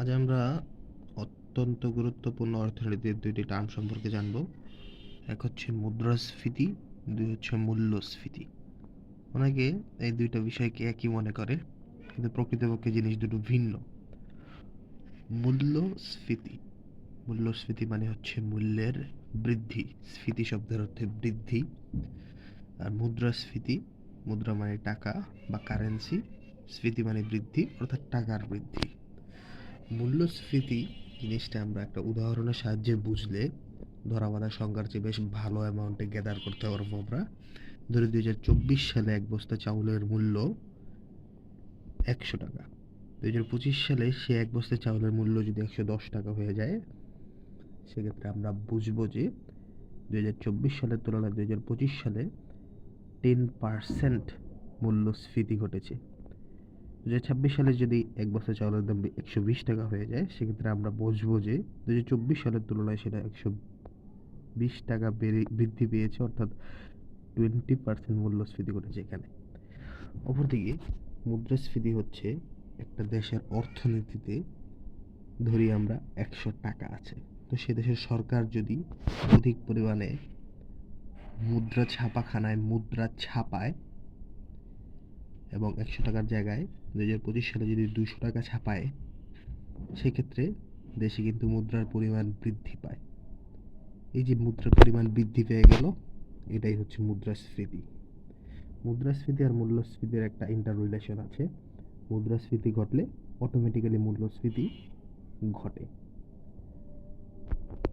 আজ আমরা অত্যন্ত গুরুত্বপূর্ণ অর্থনীতির দুইটি টার্ম সম্পর্কে জানব। এক হচ্ছে মুদ্রাস্ফীতি, দুই হচ্ছে মূল্যস্ফীতি। অনেকে এই দুইটা বিষয়কে একই মনে করে, কিন্তু প্রকৃতপক্ষে জিনিস দুটো ভিন্ন। মূল্যস্ফীতি মূল্যস্ফীতি মানে হচ্ছে মূল্যের বৃদ্ধি, স্ফীতি শব্দের অর্থে বৃদ্ধি। আর মুদ্রাস্ফীতি, মুদ্রা মানে টাকা বা কারেন্সি স্ফীতি মানে বৃদ্ধি, অর্থাৎ টাকার বৃদ্ধি। মূল্যস্ফীতি জিনিসটা আমরা একটা উদাহরণের সাহায্যে বুঝলে ধরা বাঁধা সংখ্যার চেয়ে বেশ ভালো অ্যামাউন্টে গ্যাদার করতে পারব আমরা। ধরে দুই হাজার চব্বিশ সালে এক বস্তা চাউলের মূল্য একশো টাকা। দুই হাজার পঁচিশ সালে সে এক বস্তা চাউলের মূল্য যদি একশো দশ টাকা হয়ে যায়, সেক্ষেত্রে আমরা বুঝব যে দুই হাজার চব্বিশ সালের তুলনায় দুই হাজার পঁচিশ সালে টেন পার্সেন্ট মূল্যস্ফীতি ঘটেছে। দু হাজার ছাব্বিশ সালে যদি এক বছর চাউলের দাম একশো বিশ টাকা হয়ে যায়, সেক্ষেত্রে আমরা বুঝব যে দু চব্বিশ সালের তুলনায় সেটা একশো বিশ টাকা বেড়ে বৃদ্ধি পেয়েছে, অর্থাৎ টোয়েন্টি পার্সেন্ট মূল্যস্ফীতি ঘটেছে এখানে। অপরদিকে মুদ্রাস্ফীতি হচ্ছে একটা দেশের অর্থনীতিতে ধরি আমরা একশো টাকা আছে। তো সে দেশের সরকার যদি অধিক পরিমাণে মুদ্রা ছাপাখানায় মুদ্রা ছাপায় এবং একশো টাকার জায়গায় দু হাজার পঁচিশ সালে যদি দুশো টাকা ছাপায়, সেক্ষেত্রে দেশে কিন্তু মুদ্রার পরিমাণ বৃদ্ধি পায়। এই যে মুদ্রার পরিমাণ বৃদ্ধি পেয়ে গেল, এটাই হচ্ছে মুদ্রাস্ফীতি। মুদ্রাস্ফীতি আর মূল্যস্ফীতির একটা ইন্টার রিলেশন আছে। মুদ্রাস্ফীতি ঘটলে অটোমেটিক্যালি মূল্যস্ফীতি ঘটে।